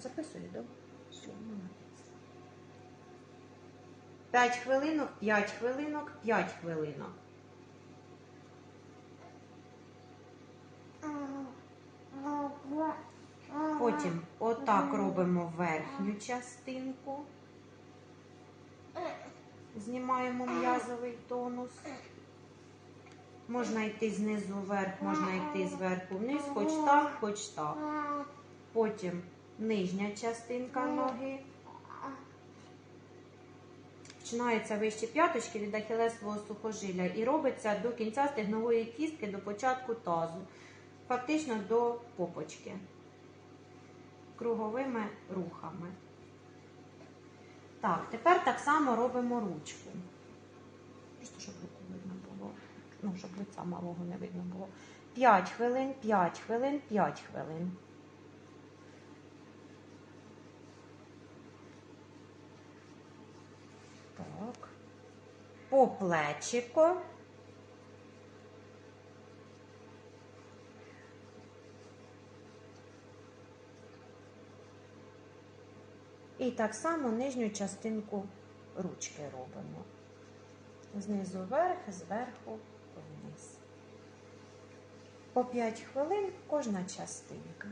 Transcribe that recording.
Записую, да? Все, молодець. 5 хвилинок, 5 хвилинок, 5 хвилинок. Потім отак робимо верхню частинку. Знімаємо м'язовий тонус. Можна йти знизу вверх, можна йти зверху вниз, хоч так, хоч так. Потім нижня частинка ноги. Починається вище п'яточки від ахілесового сухожилля і робиться до кінця стегнової кістки, до початку тазу, фактично до попочки. Круговими рухами. Так, тепер так само робимо ручку. Просто щоб руку видно було. Ну, щоб лиця малого не видно було. 5 хвилин, 5 хвилин, 5 хвилин. Так. По плечику. І так само нижню частинку ручки робимо. Знизу вверх, зверху вниз. По 5 хвилин кожна частинка.